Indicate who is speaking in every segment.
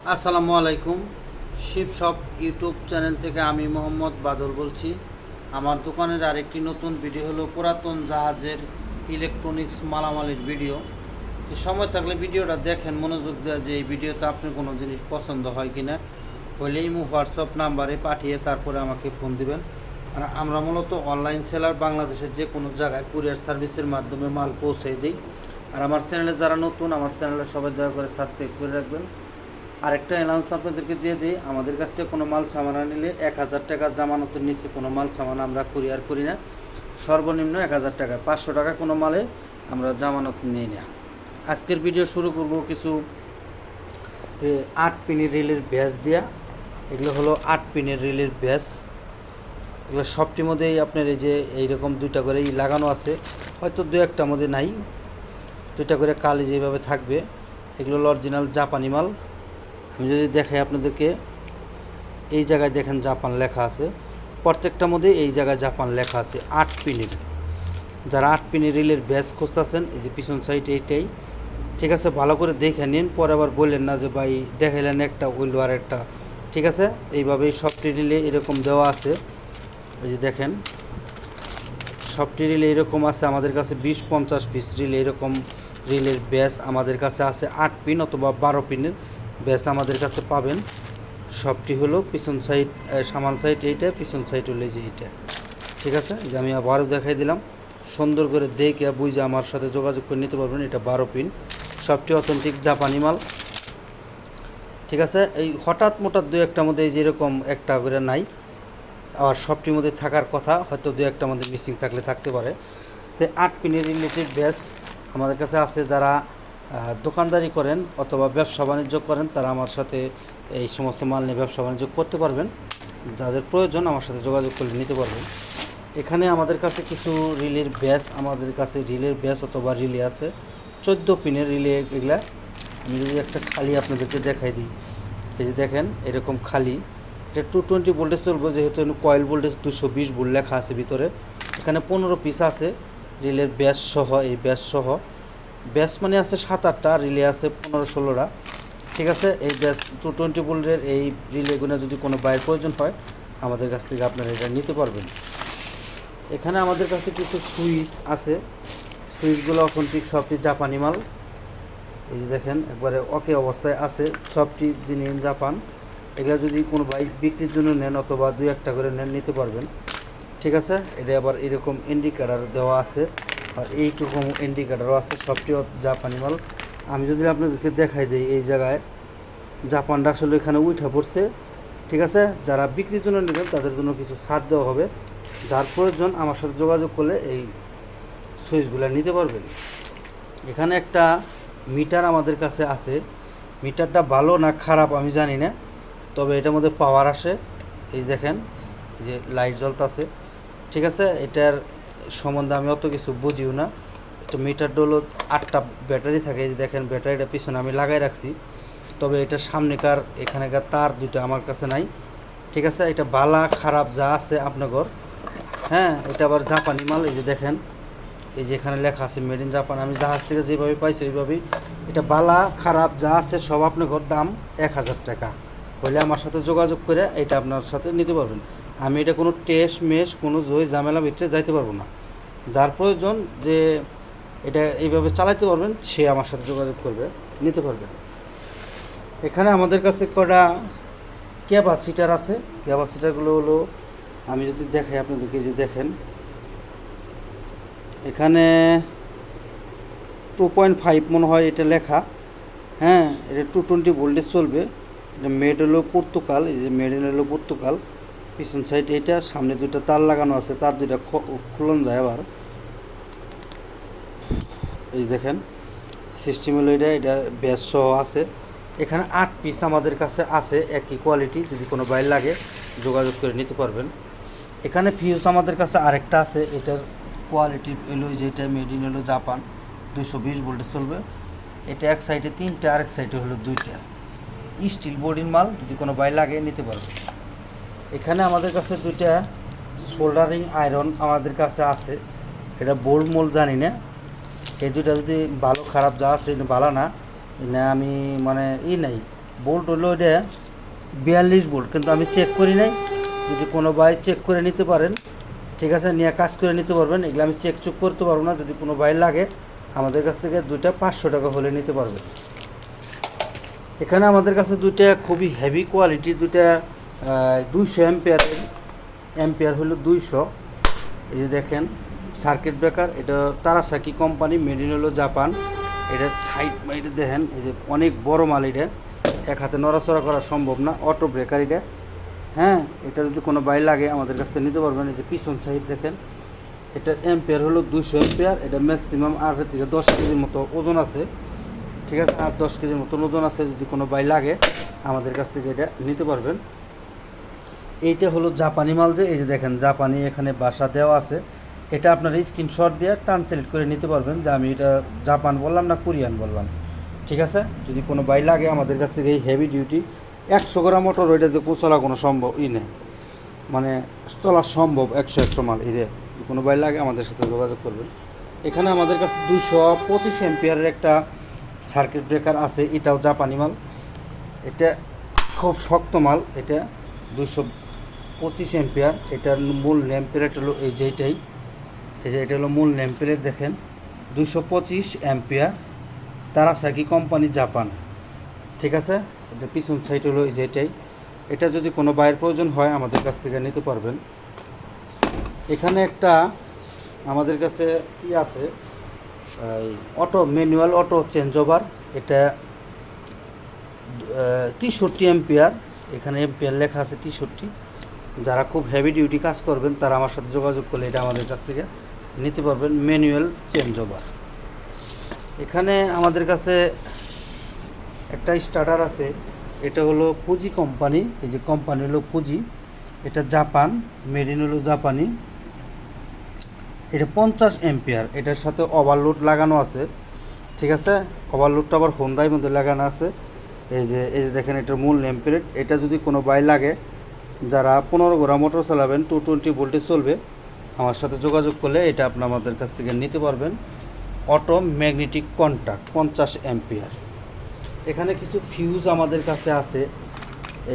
Speaker 1: আসসালামু আলাইকুম। Shiva shop YouTube channel থেকে আমি মোহাম্মদ বাদল বলছি। আমার দোকানের আরেকটি নতুন ভিডিও হলো পুরাতন জাহাজের ইলেকট্রনিক্স মালামালের ভিডিও। সময় থাকলে ভিডিওটা দেখেন, মনোযোগ দেওয়া যে এই ভিডিওতে আপনার কোনো জিনিস পছন্দ হয় কিনা, হলে এই হোয়াটসঅ্যাপ নাম্বারে পাঠিয়ে তারপরে আমাকে ফোন দিবেন। আর আমরা মূলত অনলাইন সেলার বাংলাদেশের যে কোনো জায়গায় কুরিয়ার সার্ভিসের মাধ্যমে মাল পৌঁছে দিই। আর আমার চ্যানেলে যারা নতুন, আমার চ্যানেলে সবাই দয়া করে সাবস্ক্রাইব করে রাখবেন। আরেকটা অ্যানাউন্স আপনাদেরকে দিয়ে দিই। আমাদের কাছ থেকে কোনো মাল সামানা নিলে এক হাজার টাকা জামানতের নিচে কোনো মাল সামানা আমরা কুরিয়ার করি না। সর্বনিম্ন এক হাজার টাকা, পাঁচশো টাকা কোনো মালে আমরা জামানত নিই না। আজকের ভিডিও শুরু করব কিছু আট পিনের রিলের ব্যাস দেওয়া এগুলো হলো আট পিনের রিলের ব্যাস। এগুলো সবটির মধ্যেই আপনার এই যে এইরকম দুইটা করে লাগানো আছে। হয়তো দু একটার মধ্যে নাই। দুইটা করে কালি যেভাবে থাকবে, এগুলো অরিজিনাল জাপানি মাল। আমি যদি দেখাই আপনাদেরকে এই জায়গায় দেখেন জাপান লেখা আছে, প্রত্যেকটা মধ্যে এই জায়গায় জাপান লেখা আছে আট পিনের। যারা আট পিনের রিলের ব্যাস খুঁজতেছেন, এই যে পিছন সাইড এইটাই ঠিক আছে, ভালো করে দেখে নিন, পরে আবার বললেন না যে ভাই দেখাইলেন একটা উইল আর একটা। ঠিক আছে, এইভাবেই সবটি রিলে এরকম দেওয়া আছে। এই যে দেখেন, সবটি রিলে এরকম আছে, আমাদের কাছে বিশ পঞ্চাশ পিস রিলে এরকম রিলের ব্যাস আমাদের কাছে আছে আট পিন অথবা বারো পিনের। ব্যাস আমাদের কাছে পাবেন। সবটি হলো পিছন সাইড সামান সাইড এইটা, পিছন সাইড হলে যে এইটা। ঠিক আছে? যে আমি আবারও দেখাই দিলাম। সুন্দর করে দেখে বুঝে আমার সাথে যোগাযোগ করে নিতে পারবেন। এটা বারো পিন। সবটি অথেন্টিক জাপানি মাল। ঠিক আছে? এই হঠাৎ মোটাৎ দু একটার মধ্যে যেরকম একটা করে নাই। আর সবটির মধ্যে থাকার কথা, হয়তো দু একটা মধ্যে মিসিং থাকলে থাকতে পারে। তো আট পিনের রিলেটেড ব্যাস আমাদের কাছে আছে যারা দোকানদারি করেন অথবা ব্যবসা বাণিজ্য করেন, তারা আমার সাথে এই সমস্ত মাল নিয়ে ব্যবসা বাণিজ্য করতে পারবেন। যাদের প্রয়োজন আমার সাথে যোগাযোগ করে নিতে পারবেন। এখানে আমাদের কাছে কিছু রিলের ব্যাস, আমাদের কাছে রিলের ব্যাস অথবা রিলে আছে। চোদ্দ পিনের রিলে এগুলা। আমি যদি একটা খালি আপনাদেরকে দেখাই দিই। এই যে দেখেন, এরকম খালি। এটা টু টোয়েন্টি ভোল্টেজ চলবে, যেহেতু কয়েল ভোল্টেজ দুশো বিশ ভোল্ট লেখা আছে ভিতরে। এখানে পনেরো পিস আছে। রিলের ব্যাস সহ, এই ব্যাস সহ। ব্যাস মানে আছে সাত আটটা, রিলে আছে পনেরো ষোলোটা। ঠিক আছে? এই ব্যাস টু টোয়েন্টি ভোল্টের এই রিলেগুলো যদি কোনো বাইয়ের প্রয়োজন হয়, আমাদের কাছ থেকে আপনারা এটা নিতে পারবেন। এখানে আমাদের কাছে কিছু সুইচ আছে। সুইচগুলো অথেন্টিক, সবটি জাপানি মাল। এই যে দেখেন, একবারে ওকে অবস্থায় আছে। সবটি জিনিস জাপান, এগুলো যদি কোনো বাইক বিক্রির জন্য নেন অথবা দুই একটা করে নেন, নিতে পারবেন। ঠিক আছে? এটা আবার এরকম ইন্ডিকেটার দেওয়া আছে। আর এইটুকু ইন্ডিকেটারও আছে, সবটি জাপানি মাল। আমি যদি আপনাদেরকে দেখাই দিই এই জায়গায় জাপানটা আসলে এখানে উঠে পড়ছে, ঠিক আছে? যারা বিক্রির জন্য নেবেন, তাদের জন্য কিছু ছাড় দেওয়া হবে। যার প্রয়োজন, আমার সাথে যোগাযোগ করলে এই সুইচগুলো নিতে পারবেন। এখানে একটা মিটার আমাদের কাছে আছে। মিটারটা ভালো না খারাপ আমি জানি না, তবে এটার মধ্যে পাওয়ার আসে। এই দেখেন যে লাইট জ্বলতাছে। ঠিক আছে? এটার সম্বন্ধে আমি অত কিছু বুঝিও না। এটা মিটার হলো আটটা ব্যাটারি থাকে যে দেখেন ব্যাটারিটা পিছনে আমি লাগাই রাখছি। তবে এটার সামনেকার, এখানেকার তার দুটো আমার কাছে নাই। ঠিক আছে? এটা বালা, খারাপ যা আছে আপনাগর। হ্যাঁ এটা আবার জাপানি মাল, এই যে দেখেন। এই যে এখানে লেখা আছে মেড ইন জাপান আমি জাহাজ থেকে যেভাবে পাইছি, ওইভাবেই। এটা বালা, খারাপ যা আছে, সব আপনার দাম এক হাজার টাকা। হলে আমার সাথে যোগাযোগ করে এটা আপনার সাথে নিতে পারবেন। আমি এটা কোনো টেস্ট মেশ কোনো জয় ঝামেলা ভিতরে যাইতে পারব না। যার প্রয়োজন যে এটা এইভাবে চালাইতে পারবেন, সে আমার সাথে যোগাযোগ করবে, নিতে পারবেন এখানে আমাদের কাছে কটা ক্যাপাসিটার আছে। ক্যাপাসিটারগুলো হলো, আমি যদি দেখাই আপনাদেরকে যে দেখেন। এখানে টু পয়েন্ট ফাইভ মনে হয় এটা লেখা। হ্যাঁ এটা টু টোয়েন্টি ভোল্টেজ চলবে। এটা মেড হলো পর্তুকাল এই যে মেড হলো পর্তুকাল পিছন সাইড এটা, সামনে দুটো তার লাগানো আছে, তার দুইটা খুলন যায় আবার। এই দেখেন সিস্টেম হলো এটা এটা ব্যাস সহ আছে। এখানে আট পিস আমাদের কাছে আছে, একই কোয়ালিটি যদি কোনো বাইর লাগে, যোগাযোগ করে নিতে পারবেন। এখানে ফিউজ আমাদের কাছে আরেকটা আছে, এটার কোয়ালিটি এলো যেটা মেড ইন হলো জাপান দুশো বিশ ভোল্টে চলবে। এটা এক সাইডে তিনটা, আরেক সাইডে হলো দুইটা। স্টিল বডির মাল, যদি কোনো বাই লাগে, নিতে পারবে এখানে আমাদের কাছে দুইটা সোল্ডারিং আয়রন আমাদের কাছে আছে। এটা বোল্ড মোল জানি না। এই দুইটা যদি ভালো খারাপ যা আছে ভালো না। না আমি মানে ই নাই। বোল্ট হলো এটা বিয়াল্লিশ বোল্ট, কিন্তু আমি চেক করি নাই। যদি কোনো ভাই চেক করে নিতে পারেন, ঠিক আছে, নিয়ে কাজ করে নিতে পারবেন। এগুলো আমি চেক চুক করতে পারব না। যদি কোনো ভাই লাগে, আমাদের কাছ থেকে দুইটা পাঁচশো টাকা হলে নিতে পারবেন এখানে আমাদের কাছে দুইটা খুবই হেভি কোয়ালিটি দুইটা দুইশো অ্যাম্পিয়ারের অ্যাম্পিয়ার হলো দুইশো। এই যে দেখেন সার্কিট ব্রেকার এটা তারাসাকি কোম্পানি মেড ইন হলো জাপান এটা সাইড এটা দেখেন, এই যে অনেক বড় মাল এটা। এক হাতে নড়াচড়া করা সম্ভব না অটো ব্রেকার এটা। হ্যাঁ এটা যদি কোনো বাই লাগে আমাদের কাছ থেকে নিতে পারবেন, এই যে পিছন সাইড দেখেন। এটার অ্যাম্পিয়ার হলো দুশো অ্যাম্পিয়ার এটা ম্যাক্সিমাম আট থেকে দশ কেজির মতো ওজন আছে। ঠিক আছে আর দশ কেজির মতো ওজন আছে, যদি কোনো বাই লাগে আমাদের কাছ থেকে এটা নিতে পারবেন। এইটা হলো জাপানি মাল যে, এই যে দেখেন, জাপানি এখানে বাসা দেওয়া আছে। এটা আপনার স্ক্রিনশট দিয়ে ট্রান্সলেট করে নিতে পারবেন যে আমি এটা জাপান বললাম না কোরিয়ান বললাম। ঠিক আছে? যদি কোনো বাই লাগে আমাদের কাছ থেকে এই হেভি ডিউটি একশো গ্রাম মোটর ওইটাতে চলা কোনো সম্ভব ই নেই। মানে চলা সম্ভব একশো একশো মাল এরে যদি কোনো বাই লাগে আমাদের সাথে যোগাযোগ করবেন। এখানে আমাদের কাছে দুশো পঁচিশ এম্পিয়ারের একটা সার্কিট ব্রেকার আছে, এটাও জাপানি মাল। এটা খুব শক্ত মাল, এটা দুশো পঁচিশ এম্পিয়ার এটার মূল নেম প্লেট হলো এই যে এইটাই এই যে এটা হলো মূল নেম প্লেট দেখেন। দুশো পঁচিশ অ্যাম্পিয়ার তারাসাকি কোম্পানি জাপান ঠিক আছে? এটা পিছন সাইড হলো এই যে এটাই এটা যদি কোনো বাইয়ের প্রয়োজন হয়, আমাদের কাছ থেকে নিতে পারবেন। এখানে একটা আমাদের কাছে ই আছে auto manual auto change over এটা তেষট্টি এম্পিয়ার এখানে এম্পিয়ার লেখা আছে তেষট্টি। যারা খুব হেভি ডিউটি কাজ করবেন, তারা আমার সাথে যোগাযোগ করলে এটা আমাদের কাছ থেকে নিতে পারবেন ম্যানুয়াল চেঞ্জ ওভার এখানে আমাদের কাছে একটা স্টার্টার আছে, এটা হলো ফুজি কোম্পানি এই যে কোম্পানি হলো ফুজি এটা জাপান মেড ইন হলো জাপানি এটা পঞ্চাশ এম্পিয়ার এটার সাথে ওভারলোড লাগানো আছে, ঠিক আছে? ওভারলোডটা আবার হোন্দাই মধ্যে লাগানো আছে। এই যে এই যে দেখেন এটার মূল প্লেট এটা যদি কোনো বাই লাগে যারা পনেরো গোড়া মোটর চালাবেন টু টোয়েন্টি ভোল্টে চলবে, আমার সাথে যোগাযোগ করলে এটা আপনি আমাদের কাছ থেকে নিতে পারবেন। অটো ম্যাগনেটিক কন্ট্যাক্ট পঞ্চাশ অ্যাম্পিয়ার এখানে কিছু ফিউজ আমাদের কাছে আছে।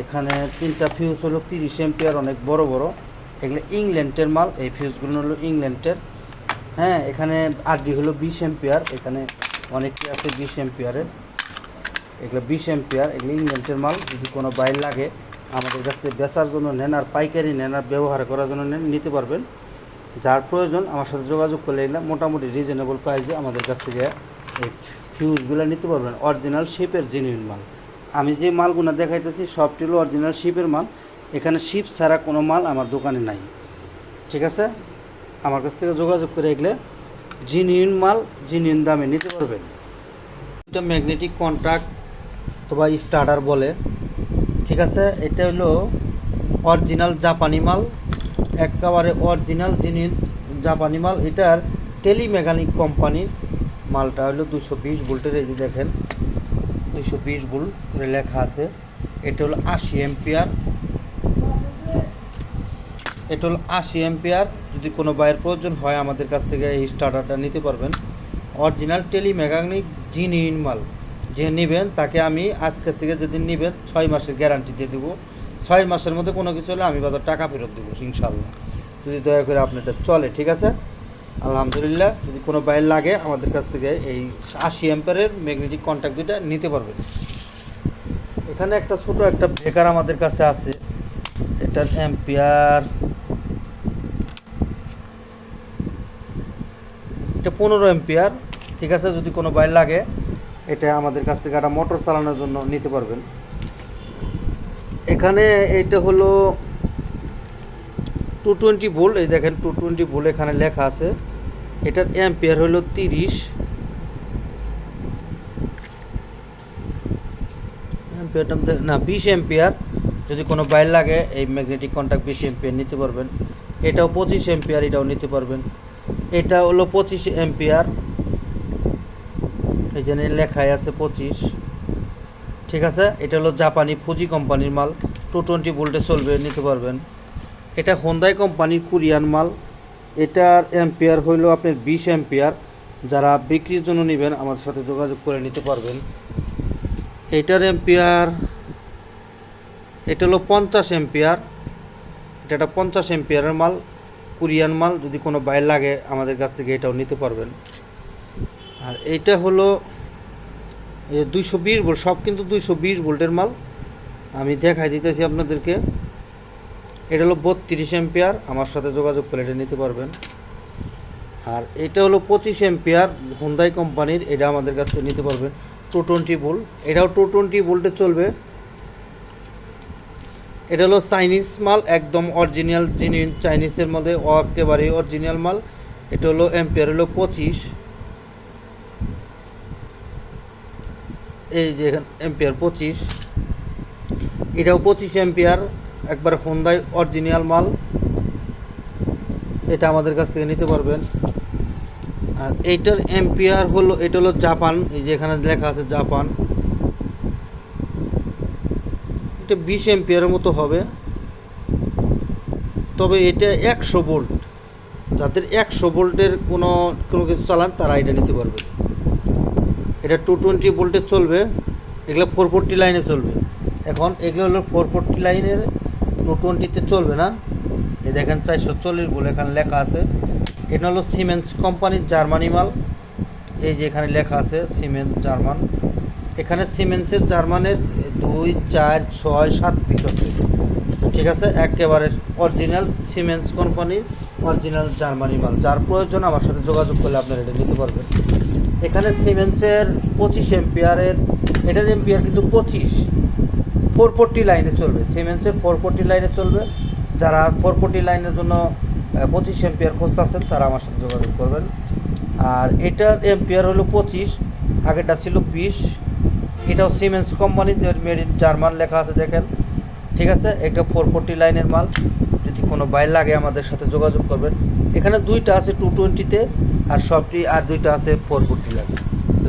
Speaker 1: এখানে তিনটা ফিউজ হলো তিরিশ এম্পিয়ার অনেক বড় বড়। এগুলো ইংল্যান্ডের মাল, এই ফিউজগুলো হলো ইংল্যান্ডের। হ্যাঁ এখানে আরডি হলো বিশ এম্পিয়ার এখানে অনেকটি আছে বিশ এম্পিয়ারের এগুলো বিশ এম্পিয়ার এগুলো ইংল্যান্ডের মাল, যদি কোনো বাইর লাগে আমাদের কাছ থেকে বেচার জন্য নেন আর পাইকারি নেন আর ব্যবহার করার জন্য নেন, নিতে পারবেন। যার প্রয়োজন আমার সাথে যোগাযোগ করলে এগুলো মোটামুটি রিজনেবল প্রাইসে আমাদের কাছ থেকে এই ফিউজগুলো নিতে পারবেন। অরিজিনাল শেপের জেনুইন মাল। আমি যে মালগুলো দেখাইতেছি, সবটি হলো অরিজিনাল শিপের মাল। এখানে শিপ ছাড়া কোনো মাল আমার দোকানে নাই। ঠিক আছে? আমার কাছ থেকে যোগাযোগ করে এগুলো জিনিউন মাল জিনিউন দামে নিতে পারবেন। এটা ম্যাগনেটিক কন্ট্রাক্ট অথবা স্টার্টার বলে ঠিক আছে? এটা হলো অরিজিনাল জাপানি মাল। একেবারে অরিজিনাল জিনিস জাপানি মাল। এটার টেলিমেকানিক কোম্পানির মালটা হলো দুশো বিশ ভোল্টের, এই যে দেখেন, দুশো বিশ ভোল্ট করে লেখা আছে। এটা হলো আশি এম্পিয়ার এটা হলো আশি এম্পিয়ার যদি কোনো বাইয়ের প্রয়োজন হয় আমাদের কাছ থেকে এই স্টার্টারটা নিতে পারবেন। অরিজিনাল টেলিমেকানিক জিনিউন মাল। যে নেবেন, তাকে আমি আজকের থেকে যেদিন নেবেন, ছয় মাসের গ্যারান্টি দিয়ে দেবো। ছয় মাসের মধ্যে কোনো কিছু হলে আমি বাজার টাকা ফেরত দেবো ইনশাল্লাহ যদি দয়া করে আপনি এটা চলে, ঠিক আছে? আলহামদুলিল্লাহ, যদি কোনো বাইর লাগে, আমাদের কাছ থেকে এই আশি অ্যাম্পারের ম্যাগনেটিক কন্ট্যাক্ট দুইটা নিতে পারবেন। এখানে একটা ছোট একটা ব্রেকার আমাদের কাছে আছে। এটার অ্যাম্পিয়ার। এটা পনেরো এম্পিয়ার ঠিক আছে? যদি কোনো বাইর লাগে এটা আমাদের কাছ থেকে একটা মোটর চালানোর জন্য নিতে পারবেন। এখানে এটা হলো টু টোয়েন্টি ভোল্ট এই দেখেন টু টোয়েন্টি ভোল্ট এখানে লেখা আছে। এটার অ্যাম্পিয়ার হলো তিরিশ। না, বিশ এম্পিয়ার যদি কোনো বাইর লাগে, এই ম্যাগনেটিক কন্ট্যাক্ট বিশ এম্পিয়ার নিতে পারবেন। এটাও পঁচিশ এম্পিয়ার এটাও নিতে পারবেন। এটা হলো পঁচিশ এম্পিয়ার এই জন্য লেখায় আছে পঁচিশ। ঠিক আছে? এটা হলো জাপানি ফুজি কোম্পানির মাল। টু টোয়েন্টি ভোল্টে চলবে, নিতে পারবেন। এটা হোন্দাই কোম্পানির কোরিয়ান মাল। এটার অ্যাম্পিয়ার হইল আপনার বিশ অ্যাম্পিয়ার যারা বিক্রির জন্য নেবেন, আমাদের সাথে যোগাযোগ করে নিতে পারবেন। এটার অ্যাম্পিয়ার এটা হলো পঞ্চাশ এম্পিয়ার এটা একটা পঞ্চাশ এম্পিয়ারের মাল কোরিয়ান মাল। যদি কোনো বাইর লাগে, আমাদের কাছ থেকে এটাও নিতে পারবেন। আর এইটা হলো দুইশো বিশ ভোল্ট, সব কিন্তু দুইশো বিশ ভোল্টের মাল। আমি দেখাই দিতেছি আপনাদেরকে। এটা হলো বত্রিশ এম্পিয়ার আমার সাথে যোগাযোগ করে এটা নিতে পারবেন। আর এটা হলো পঁচিশ এম্পিয়ার হুন্দাই কোম্পানির, এটা আমাদের কাছ থেকে নিতে পারবেন। টু টোয়েন্টি ভোল্ট এটাও টু টোয়েন্টি ভোল্টে চলবে। এটা হলো চাইনিজ মাল, একদম অরিজিনাল জিনিস চাইনিজের মধ্যে একেবারে অরিজিনাল মাল। এটা হলো এম্পিয়ার হলো পঁচিশ। এই যে এখানে এম্পিয়ার পঁচিশ, এটাও পঁচিশ এম্পিয়ার একবার হোন্দাই অরিজিনাল মাল, এটা আমাদের কাছ থেকে নিতে পারবেন। আর এইটার এম্পিয়ার হলো, এটা হলো জাপান, এই যে এখানে লেখা আছে জাপান। এটা বিশ এম্পিয়ারের মতো হবে। তবে এটা একশো ভোল্ট, যাদের একশো ভোল্টের কোনো কোনো কিছু চালান, তারা এটা নিতে পারবে। এটা টু টোয়েন্টি ভোল্টে চলবে, এগুলো ফোর ফোরটি লাইনে চলবে। এখন এগুলো হলো ফোর ফোরটি লাইনের টু টোয়েন্টিতে চলবে না। এই দেখেন চারশো চল্লিশ বলে এখানে লেখা আছে। এটা হলো সিমেন্টস কোম্পানির জার্মানি মাল। এই যে এখানে লেখা আছে সিমেন্ট জার্মান এখানে সিমেন্টসের জার্মানের দুই, চার, ছয়, সাত পিস আছে। ঠিক আছে? একেবারে অরিজিনাল সিমেন্টস কোম্পানির অরিজিনাল জার্মানি মাল। যার প্রয়োজন আমার সাথে যোগাযোগ করলে আপনারা এটা নিতে পারবেন। এখানে সিমেন্টসের পঁচিশ এম্পিয়ারের এটার এম্পিয়ার কিন্তু পঁচিশ। ফোর ফোরটি লাইনে চলবে। সিমেন্টসের ফোর ফোরটি লাইনে চলবে। যারা ফোর ফোরটি লাইনের জন্য পঁচিশ এম্পিয়ার খুঁজতেছেন, তারা আমার সাথে যোগাযোগ করবেন। আর এটার এম্পিয়ার হলো পঁচিশ, আগেরটা ছিল বিশ। এটাও Siemens company made in German লেখা আছে, দেখেন। ঠিক আছে? একটা ফোর ফোরটি লাইনের মাল। যদি কোনো বাইর লাগে আমাদের সাথে যোগাযোগ করবেন। এখানে দুইটা আছে টু টোয়েন্টিতে আর সবটি, আর দুইটা আছে ফোর ফোরটি লাইন,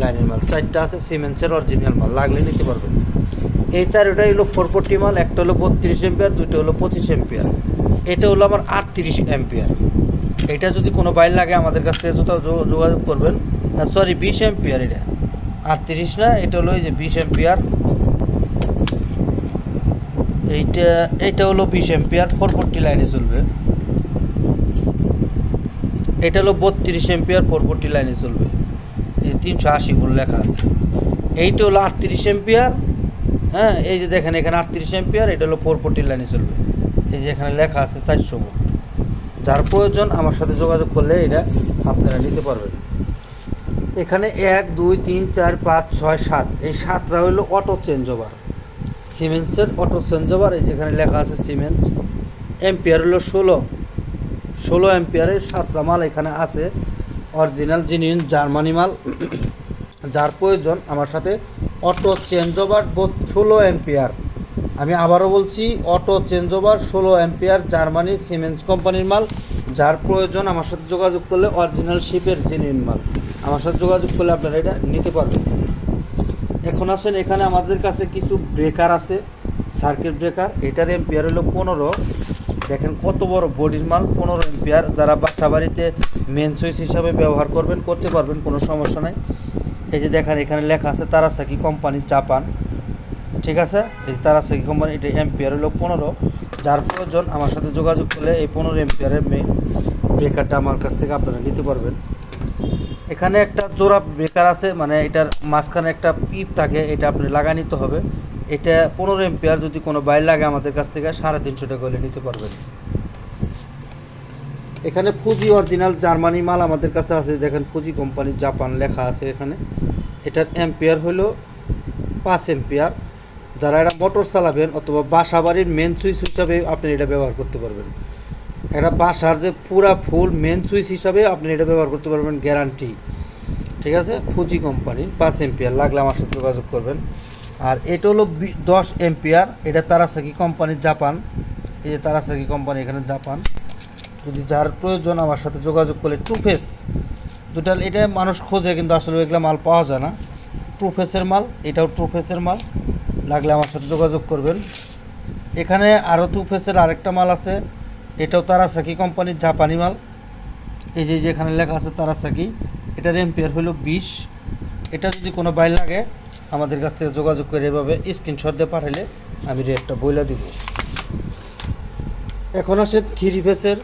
Speaker 1: লাইনের মাল। চারটা আছে সিমেন্সের অরিজিনাল মাল, লাগলে নিতে পারবেন। এই চারটাই হলো ফোর ফোরটি মাল, একটা হলো বত্রিশ এম্পিয়ার দুইটা হলো পঁচিশ এম্পিয়ার এটা হলো আমার আটত্রিশ এম্পিয়ার এটা যদি কোনো বাইর লাগে আমাদের কাছ থেকে যোগাযোগ করবেন। না সরি বিশ এম্পিয়ার এটা। আটত্রিশ না, এটা হলো এই যে বিশ এম্পিয়ার এইটা এইটা হলো বিশ এম্পিয়ার ফোর ফোরটি লাইনে চলবে। এটা হলো বত্রিশ এম্পিয়ার ফোর ফোরটি লাইনে চলবে। এই তিনশো আশি বলে লেখা আছে। এইটা হলো আটত্রিশ এম্পিয়ার হ্যাঁ এই যে দেখেন এখানে আটত্রিশ এম্পিয়ার এটা হলো ফোর ফোরটি লাইনে চলবে। এই যে এখানে লেখা আছে চারশো ভোল্ট। যার প্রয়োজন, আমার সাথে যোগাযোগ করলে এটা আপনারা নিতে পারবেন। এখানে এক, দুই, তিন, চার, পাঁচ, ছয়, সাত। এই সাতটা হলো অটো চেঞ্জ ওভার সিমেন্টসের অটো চেঞ্জ ওভার এই যেখানে লেখা আছে সিমেন্ট এম্পিয়ার হলো ষোলো। ষোলো এম্পিয়ারের সাতটা মাল এখানে আছে। অরিজিনাল জিনিউন জার্মানি মাল। যার প্রয়োজন, আমার সাথে অটো চেঞ্জ ওভার ষোলো এম্পিয়ার আমি আবারও বলছি অটো চেঞ্জ ওভার ষোলো এম্পিয়ার জার্মানি সিমেন্টস কোম্পানির মাল। যার প্রয়োজন, আমার সাথে যোগাযোগ করলে অরিজিনাল শিপের জেনুইন মাল। আমার সাথে যোগাযোগ করলে আপনারা এটা নিতে পারবেন। এখন আসেন, এখানে আমাদের কাছে কিছু ব্রেকার আছে। সার্কিট ব্রেকার এটার এম্পিয়ার হলো পনেরো। দেখেন কত বড় বডির মাল, পনেরো এম্পিয়ার যারা বাসা বাড়িতে মেন সুইচ হিসাবে ব্যবহার করবেন, করতে পারবেন, কোনো সমস্যা নাই। এই যে দেখেন, এখানে লেখা আছে তারাসাকি কোম্পানি জাপান। ঠিক আছে? এই যে তারাসাকি কোম্পানি, এটা এম্পিয়ার হলো পনেরো। যার প্রয়োজন, আমার সাথে যোগাযোগ করলে এই পনেরো এম্পিয়ারের ব্রেকারটা আমার কাছ থেকে আপনারা নিতে পারবেন। এখানে একটা জোড়া ব্রেকার আছে মানে এটার মাঝখানে একটা পিপ থাকে, এটা আপনি লাগা নিতে হবে। এটা পনেরো এম্পিয়ার যদি কোনো বাইর লাগে আমাদের কাছ থেকে সাড়ে তিনশো টাকা হলে নিতে পারবেন। এখানে ফুজি অরিজিনাল জার্মানি মাল আমাদের কাছে আছে। দেখেন ফুজি কোম্পানি জাপান লেখা আছে এখানে। এটার এম্পিয়ার হলো পাঁচ এম্পিয়ার যারা এটা মোটর চালাবেন অথবা বাসা বাড়ির মেন সুইচ হিসাবে আপনি এটা ব্যবহার করতে পারবেন। এটা বাসার যে পুরা ফুল মেন সুইচ হিসাবে আপনি এটা ব্যবহার করতে পারবেন গ্যারান্টি ঠিক আছে? ফুজি কোম্পানির পাঁচ এম্পিয়ার লাগলে আমার সাথে যোগাযোগ করবেন। আর এটা হলো দশ এম্পিয়ার। এটা তারাসাকি কোম্পানির জাপান এই যে তারাসাকি কোম্পানি এখানে জাপান যদি যার প্রয়োজন আমার সাথে যোগাযোগ করলে টু ফেস দুটা এটা মানুষ খোঁজে কিন্তু আসলে এগুলো মাল পাওয়া যায় না। টু ফেসের মাল, এটাও টু ফেসের মাল। লাগলে আমার সাথে যোগাযোগ করবেন। এখানে আরও টু ফেসের আরেকটা মাল আছে। এটাও তারাসাকি কোম্পানির জাপানি মাল। এই যে যেখানে লেখা আছে তারাসাকি এটার এম্পিয়ার হলো বিশ। এটা যদি কোনো বাইর লাগে আমাদের কাছ থেকে যোগাযোগ করে এভাবে স্ক্রিনশট দিয়ে পাঠালে আমি রেটটা বইলা দিব। এখন আসে থ্রি ফেসের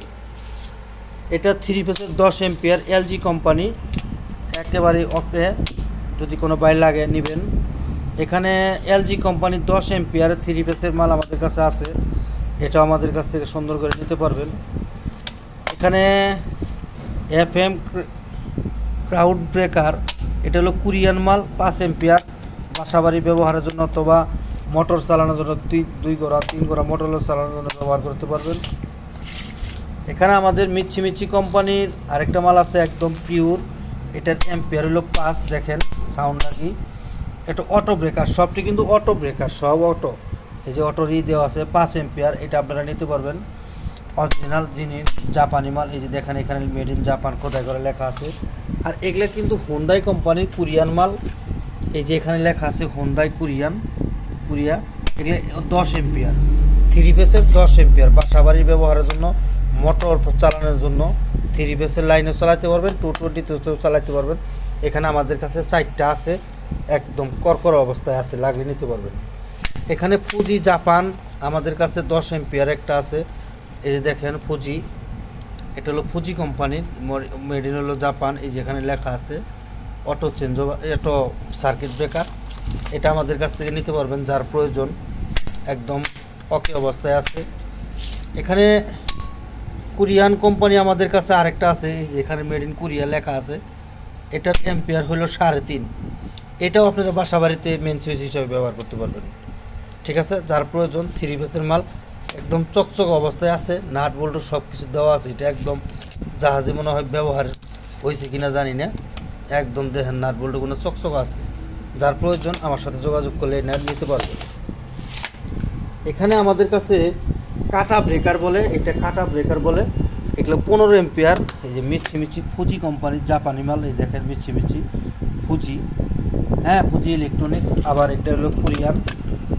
Speaker 1: এটা থ্রি ফেসের দশ এমপিয়ার এলজি কোম্পানি একেবারে অপে যদি কোনো বাইর লাগে নেবেন। এখানে এলজি কোম্পানির দশ এমপিয়ার থ্রি ফেসের মাল আমাদের কাছে আছে। এটা আমাদের কাছ থেকে সুন্দর করে নিতে পারবেন। এখানে এফ এম ক্রাউড ব্রেকার এটা হলো কুরিয়ান মাল, পাঁচ এম্পিয়ার বাসাবাড়ি ব্যবহারের জন্য অথবা মোটর চালানোর জন্য দুই দুই গোড়া তিন গোড়া মোটর চালানোর জন্য ব্যবহার করতে পারবেন। এখানে আমাদের মিচ্ছি মিচ্ছি কোম্পানির আরেকটা মাল আছে একদম পিওর এটার এম্পিয়ার হলো পাঁচ, দেখেন সাউন্ড নাকি এটা অটো ব্রেকার সবটি কিন্তু অটো ব্রেকার সব অটো এই যে অটোর ই দেওয়া আছে পাঁচ এম্পিয়ার এটা আপনারা নিতে পারবেন। অরিজিনাল জিনিস জাপানি মাল, এই যে দেখেন এখানে মেড ইন জাপান কোথায় করে লেখা আছে। আর এগুলো কিন্তু হুন্ডাই কোম্পানির কুরিয়ান মাল। এই যে এখানে লেখা আছে হুন্দাই কুরিয়ান কুরিয়া এগুলো দশ এম্পিয়ার থ্রি পেসের দশ এম্পিয়ার বাসা বাড়ির ব্যবহারের জন্য মোটর চালানোর জন্য। থ্রি পেসের লাইনও চালাতে পারবেন টু টোয়েন্টিতেও চালাতে পারবেন। এখানে আমাদের কাছে চারটা আছে, একদম কর্কর অবস্থায় আছে লাগিয়ে নিতে পারবেন। এখানে ফুজি জাপান আমাদের কাছে দশ এম্পিয়ার একটা আছে। এই যে দেখেন ফুজি এটা হলো ফুজি কোম্পানির মেড ইন হলো জাপান এই যেখানে লেখা আছে। Auto change auto circuit breaker এটা আমাদের কাছ থেকে নিতে পারবেন, যার প্রয়োজন একদম অকে অবস্থায় আছে। এখানে কোরিয়ান কোম্পানি আমাদের কাছে আরেকটা আছে, এই যে এখানে মেড ইন কোরিয়া লেখা আছে। এটার এম্পিয়ার হলো সাড়ে তিন। এটাও আপনারা বাসা বাড়িতে মেন সুইচ হিসাবে ব্যবহার করতে পারবেন। ঠিক আছে? যার প্রয়োজন থ্রি পিসের মাল। একদম চকচক অবস্থায় আছে, নাট বল্টু সব কিছু দেওয়া আছে। এটা একদম জাহাজে মনে হয় ব্যবহার হয়েছে কিনা জানি না। একদম দেখেন নাট বল্টুগুলো চকচক আছে। যার প্রয়োজন আমার সাথে যোগাযোগ করলে নাট নিতে পারবে। এখানে আমাদের কাছে কাটা ব্রেকার বলে, এটা কাটা ব্রেকার বলে, এগুলো পনেরো এম্পিয়ার এই যে মিচ্ছি মিচ্ছি ফুজি কোম্পানির জাপানি মাল এই দেখেন মিচ্ছি মিচ্ছি ফুজি হ্যাঁ ফুজি ইলেকট্রনিক্স আবার এটা হলো কোরিয়ান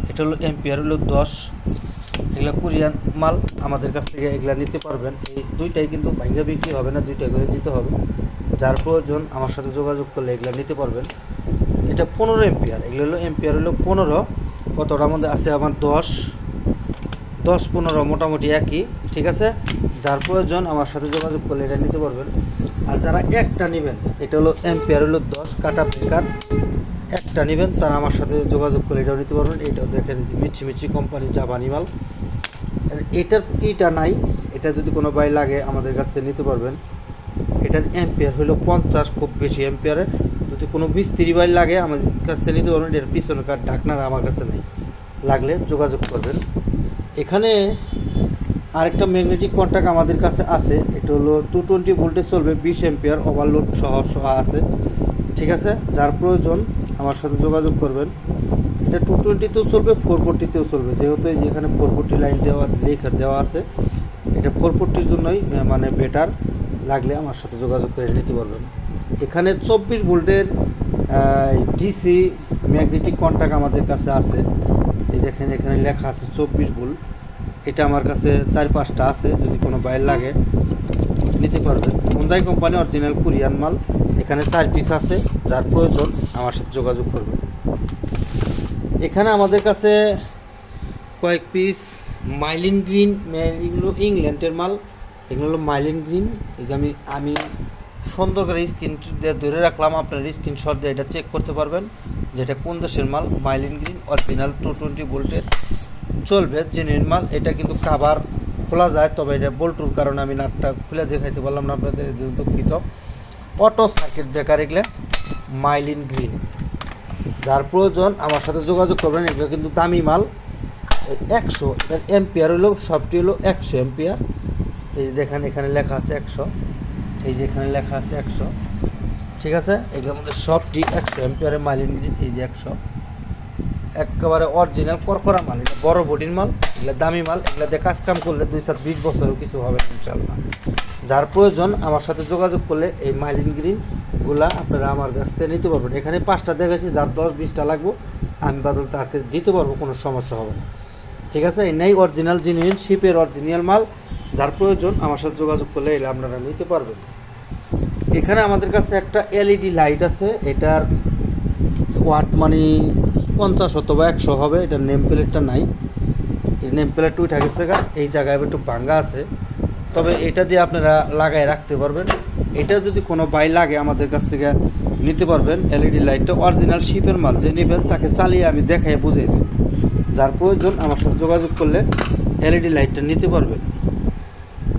Speaker 1: এটা হলো এম্পিয়ার হলো দশ। এগুলো কোরিয়ান মাল, আমাদের কাছ থেকে এগুলা নিতে পারবেন। এই দুইটাই কিন্তু ভাঙ্গা বিক্রি হবে না দুইটা করে দিতে হবে। যার প্রয়োজন আমার সাথে যোগাযোগ করলে এগুলো নিতে পারবেন। এটা পনেরো এম্পিয়ার এগুলো হলো এম্পিয়ার হলো পনেরো, কতটার মধ্যে আছে আমার দশ দশ পনেরো মোটামুটি একই, ঠিক আছে? যার প্রয়োজন আমার সাথে যোগাযোগ করলে এটা নিতে পারবেন। আর যারা একটা নেবেন, এটা হলো এম্পিয়ার হলো দশ, কাটা বেকার একটা নেবেন, তারা আমার সাথে যোগাযোগ করলে এটাও নিতে পারবেন। এটাও দেখেন মিচি মিচ্ছি কোম্পানি জাপানি মাল। এটার এটা নাই, এটা যদি কোনো বাই লাগে আমাদের কাছ থেকে নিতে পারবেন। এটার এম্পিয়ার হলো পঞ্চাশ, খুব বেশি এম্পিয়ারের যদি কোনো মিস্ত্রি বাই লাগে, আমাদের কাছ থেকে নিতে পারবেন। এর পিছনকার ঢাকনার আমার কাছে নেই। লাগলে যোগাযোগ করবেন। এখানে আরেকটা ম্যাগনেটিক কন্ট্যাক্ট আমাদের কাছে আছে। এটা হলো টু টোয়েন্টি ভোল্টে চলবে, বিশ এম্পিয়ার ওভারলোড সহ সহ আছে। ঠিক আছে? যার প্রয়োজন, আমার সাথে যোগাযোগ করবেন। এটা টু টোয়েন্টিতেও চলবে ফোর ফোরটিতেও চলবে। যেহেতু এই যে এখানে ফোর ফোরটি লাইন দেওয়া, লেখা দেওয়া আছে, এটা ফোর ফোরটির জন্যই মানে বেটার লাগলে আমার সাথে যোগাযোগ করে নিতে পারবেন। এখানে চব্বিশ ভোল্টের ডিসি ম্যাগনেটিক কন্ট্যাক্ট আমাদের কাছে আছে। এই দেখেন, এখানে লেখা আছে চব্বিশ ভোল্ট। এটা আমার কাছে চার পাঁচটা আছে, যদি কোনো বাইর লাগে, নিতে পারবেন। হুন্দাই কোম্পানি অরিজিনাল কোরিয়ান মাল। এখানে চার পিস আছে, যার প্রয়োজন, আমার সাথে যোগাযোগ করবেন। এখানে আমাদের কাছে কয়েক পিস মাইলিন গ্রিন এগুলো ইংল্যান্ডের মাল। এগুলো হলো মাইলিন গ্রিন এই যে আমি আমি সুন্দর করে স্ক্রিন দিয়ে ধরে রাখলাম, আপনার স্ক্রিনশট দিয়ে এটা চেক করতে পারবেন যেটা কোন দেশের মাল মাইলিন গ্রিন অরিজিনাল টু টোয়েন্টি বোল্টের। চলবে জেনুইন মাল, এটা কিন্তু কাবার খোলা যায়, তবে এটা বোল্টুর কারণে আমি নাটটা খুলে দেখাইতে পারলাম না, আপনাদের দুঃখিত। অটো সার্কিট ব্রেকার এগুলো মাইলিন গ্রিন যার প্রয়োজন, আমার সাথে যোগাযোগ করবেন, এগুলো কিন্তু দামি মাল। একশো এম্পিয়ার হলো, সবটি হলো একশো এম্পিয়ার এই যে দেখেন, এখানে লেখা আছে একশো। এই যে এখানে লেখা আছে একশো। ঠিক আছে? এগুলোর মধ্যে সবটি একশো এম্পিয়ারের মাইলিন গ্রিন এই যে একশো। একেবারে অরিজিনাল করকরা মাল, এটা বড় বডির মাল, এগুলো দামি মাল এগুলোতে কাজ কাম করলে দুই চার বিশ বছরও কিছু হবে ইনশাল্লাহ যার প্রয়োজন, আমার সাথে যোগাযোগ করলে এই মাইলিন গ্রিনগুলা আপনারা আমার কাছ থেকে নিতে পারবেন। এখানে পাঁচটা দেখেছি যার দশ বিশটা লাগবো, আমি বাদল তাকে দিতে পারব, কোনো সমস্যা হবে না। ঠিক আছে? এই নেই অরিজিনাল জিনিস শিপের অরিজিনাল মাল। যার প্রয়োজন আমার সাথে যোগাযোগ করলে এটা আপনারা নিতে পারবেন। এখানে আমাদের কাছে একটা এলইডি লাইট আছে, এটার ওয়াট মানে পঞ্চাশ অথবা একশো হবে, এটার নেম প্লেটটা নাই। নেম প্লেট উঠে গেছে গা, এই জায়গায় একটু ভাঙ্গা আছে। তবে এটা দিয়ে আপনারা লাগায় রাখতে পারবেন। এটা যদি কোনো বাই লাগে আমাদের কাছ থেকে নিতে পারবেন, এলইডি লাইটটা অরিজিনাল শিপের মাল যে নেবেন, তাকে চালিয়ে আমি দেখাই বুঝিয়ে দেব যার প্রয়োজন আমার সাথে যোগাযোগ করলে এলইডি লাইটটা নিতে পারবেন।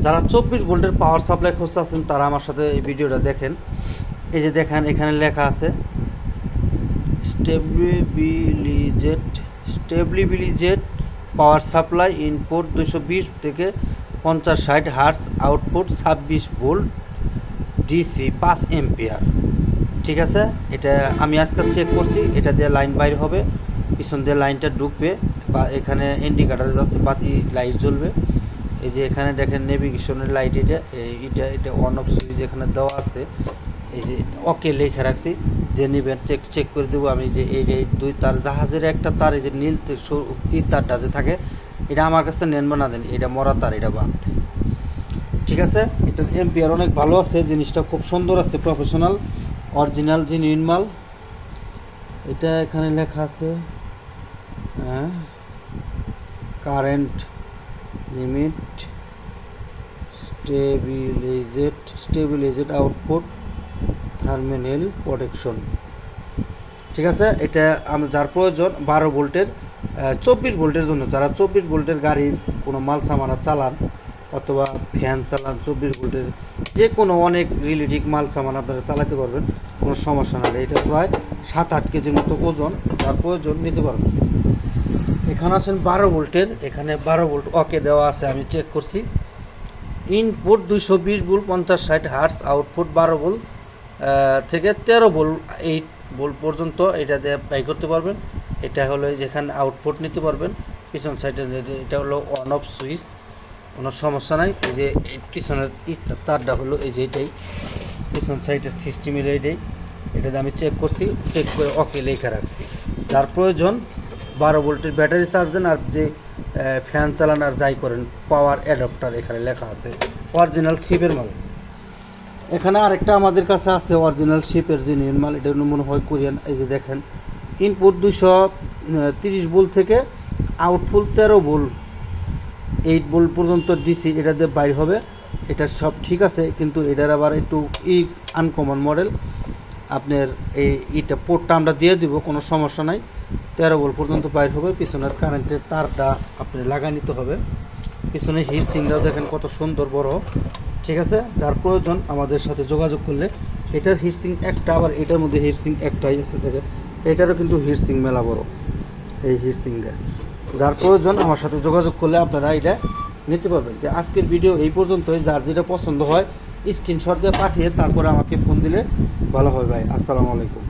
Speaker 1: যারা চব্বিশ ভোল্টের পাওয়ার সাপ্লাই খুঁজতে আছেন, তারা আমার সাথে এই ভিডিওটা দেখেন। এই যে দেখেন, এখানে লেখা আছে স্টেবিলিজেট স্টেবিলিজেট পাওয়ার সাপ্লাই ইনপুট দুশো বিশ থেকে পঞ্চাশ ষাট হার্স আউটপুট ছাব্বিশ ভোল্ট ডিসি পাঁচ এম্পিয়ার ঠিক আছে? এটা আমি আজকে চেক করছি, এটা দিয়ে লাইন বাইর হবে, পিছন দিয়ে লাইনটা ঢুকবে, বা এখানে ইন্ডিকেটার যাচ্ছে, বাতি লাইট জ্বলবে। এই যে এখানে দেখেন নেভিগেশনের লাইট এটা এটা এটা অন অফ সুইচ এখানে দেওয়া আছে। এই যে ওকে লেখা রাখছি, যে নেবেন চেক চেক করে দেবো আমি যে এই এই দুই তার, জাহাজের একটা তার, এই যে নীল সু- তারটা যে থাকে, এটা আমার কাছে নেন না দেন, এটা মরা তার, এটা বাদ। ঠিক আছে? এটা এম্পিয়ার অনেক ভালো আছে, জিনিসটা খুব সুন্দর আছে প্রফেশনাল অরিজিনাল জিনিউন মাল। এটা এখানে লেখা আছে হ্যাঁ current limit stabilized stabilized output terminal protection ঠিক আছে? এটা আমি যার প্রয়োজন বারো ভোল্টের চব্বিশ ভোল্টের জন্য। যারা চব্বিশ ভোল্টের গাড়ির কোনো মাল সামানা চালান অথবা ফ্যান চালান, চব্বিশ ভোল্টের যে কোনো অনেক রিলেটিভ মাল সামান আপনারা চালাতে পারবেন, কোনো সমস্যা না। এটা প্রায় সাত আট কেজির মতো ওজন, যার প্রয়োজন নিতে পারবেন। এখানে আছেন বারো ভোল্টের, এখানে বারো ভোল্ট ওকে দেওয়া আছে, আমি চেক করছি। ইনপুট দুইশো বিশ ভোল্ট, পঞ্চাশ ষাট হার্স আউটপুট বারো ভোল্ট থেকে তেরো ভোল্ট এইট ভোল্ট পর্যন্ত এটা দিয়ে বাই করতে পারবেন। এটা হলো যেখানে আউটপুট নিতে পারবেন, পিছন সাইডে এটা হলো অন অফ সুইচ কোনো সমস্যা নাই। এই যে পিছনের ইটটা, তারটা হলো এই যে এটাই, পিছন সাইডের সিস্টেমের এইটাই এটাতে আমি চেক করছি চেক করে ওকে লেখা রাখছি। যার প্রয়োজন বারো ভোল্টের ব্যাটারি চার্জ দেন আর যে ফ্যান চালান আর যাই করেন পাওয়ার অ্যাডাপ্টার এখানে লেখা আছে অরিজিনাল শিপের মাল। এখানে আরেকটা আমাদের কাছে আছে অরিজিনাল শিপের যে নিয়ন মাল, এটা মনে হয় কোরিয়ান, এই যে দেখেন ইনপুট দুশো তিরিশ বোল থেকে আউটপুট তেরো বোল এইট বোল্ট পর্যন্ত ডিসি এটা দিয়ে বাইর হবে, এটা সব ঠিক আছে, কিন্তু এটার আবার একটু ই আনকমন মডেল আপনার এই ইটা পোর্টটা আমরা দিয়ে দিব, কোনো সমস্যা নাই। তেরো বল পর্যন্ত বাইর হবে, পিছনের কারেন্টের তারটা আপনি লাগাই নিতে হবে। পিছনে হিট সিংটাও দেখেন কত সুন্দর বড়। ঠিক আছে? যার প্রয়োজন আমাদের সাথে যোগাযোগ করলে। এটার হিটসিং একটা, আবার এটার মধ্যে হিটসিং একটাই আছে, দেখেন। এটারও কিন্তু হিটসিং মেলা বড়, এই হিটসিংটা যার প্রয়োজন আমার সাথে যোগাযোগ করলে আপনারা এটা নিতে পারবেন। যে আজকের ভিডিও এই পর্যন্তই। যার যেটা পছন্দ হয় স্ক্রিনশট দিয়ে পাঠিয়ে তারপরে আমাকে ফোন দিলে ভালো হয় ভাই। আসসালামু আলাইকুম।